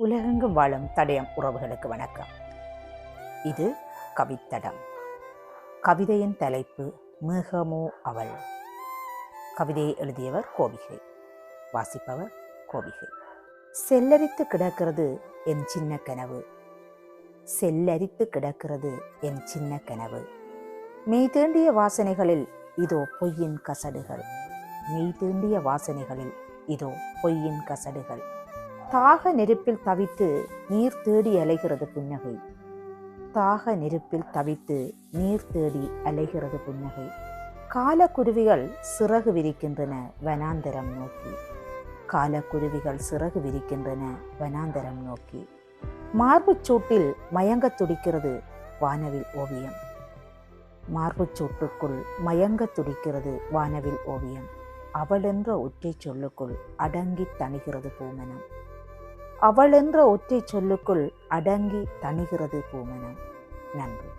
உலகெங்கும் வாழும் தடயம் உறவுகளுக்கு வணக்கம். இது கவித்தடம். கவிதையின் தலைப்பு மேகமோ அவள். கவிதையை எழுதியவர் கோபிகை வாசிப்பவர் கோபிகை செல்லரித்து கிடக்கிறது என் சின்ன கனவு. செல்லரித்து கிடக்கிறது என் சின்ன கனவு. மெய் தீண்டிய வாசனைகளில் இதோ பொய்யின் கசடுகள். மெய் தீண்டிய வாசனைகளில் இதோ பொய்யின் கசடுகள். தாக நெருப்பில் தவித்து நீர் தேடி அலைகிறது புன்னகை. தாக நெருப்பில் தவித்து நீர் தேடி அலைகிறது புன்னகை. காலக்குருவிகள் சிறகு விரிக்கின்றன வனாந்தரம் நோக்கி. காலக்குருவிகள் சிறகு விரிக்கின்றன வனாந்தரம் நோக்கி. மார்புச் சூட்டில் மயங்கத் துடிக்கிறது வானவில் ஓவியம். மார்புச் சூட்டுக்குள் மயங்கத் துடிக்கிறது வானவில் ஓவியம். அவளென்ற ஒற்றை சொல்லுக்குள் அடங்கித் தணிகிறது பூமனம். அவளென்ற ஒற்றை சொல்லுக்குள் அடங்கி தணிகிறது பூமனம் நன்றி.